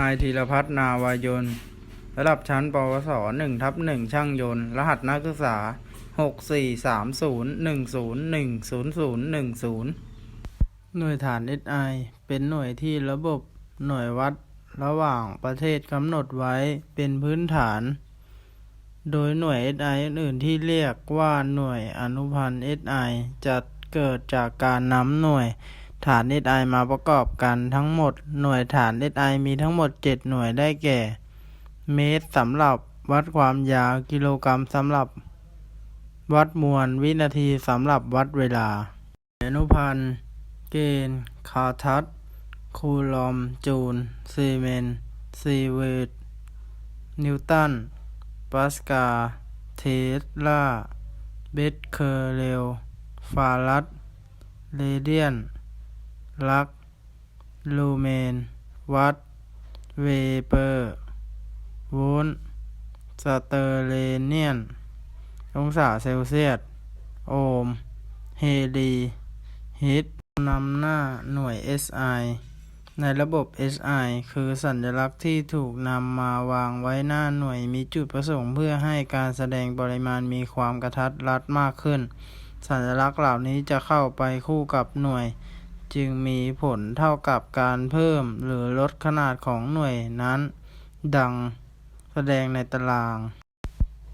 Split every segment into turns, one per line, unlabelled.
นายธีรพัฒนาวายนระดับชั้นปวสหนึ่งทับหนึ่งช่างยนต์ รหัสนักศึกษาหกสี่สามศูนย์หนึ่งศูนย์หนึ่งศูนย์ศูนย์หนึ่งศูนย์หน่วยฐาน SI เป็นหน่วยที่ระบบหน่วยวัดระหว่างประเทศกำหนดไว้เป็นพื้นฐาน โดยหน่วย SI อื่นๆที่เรียกว่าหน่วยอนุพันธ์ SI จะเกิดจากการนำหน่วย ฐาน SI มาประกอบกันทั้งหมดหน่วยฐาน SI มีทั้งหมด 7 หน่วยได้แก่ เมตรสำหรับวัดความยาวกิโลกรัมสำหรับ วัดมวลวินาทีสำหรับวัดเวลาอนุพันธ์ เกณฑ์ คาทัศคูลอม จูลซีเมน ซีเวตนิวตัน ปาสกา เทสลา เบสเคอร์เรล ฟารัดเรเดียน ลัก ลูเมน วัตเวเปอร์โวลต์สเตอร์เลเนียน องศาเซลเซียส โอห์ม เฮลี ฮิตนำหน้าหน่วย SI ในระบบ SI คือสัญลักษณ์ที่ถูกนำมาวางไว้หน้าหน่วยมีจุดประสงค์เพื่อให้การแสดงปริมาณมีความกระทัดรัดมากขึ้น สัญลักษณ์เหล่านี้จะเข้าไปคู่กับหน่วย จึงมีผลเท่ากับการเพิ่มหรือลดขนาดของหน่วยนั้น ดังแสดงในตาราง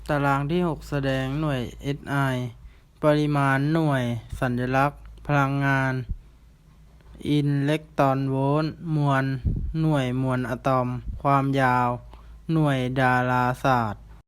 ตารางที่ 6 แสดงหน่วย SI ปริมาณหน่วยสัญลักษณ์ พลังงาน อินเล็กตรอนโวลต์มวล หน่วยมวลอะตอม ความยาว หน่วยดาราศาสตร์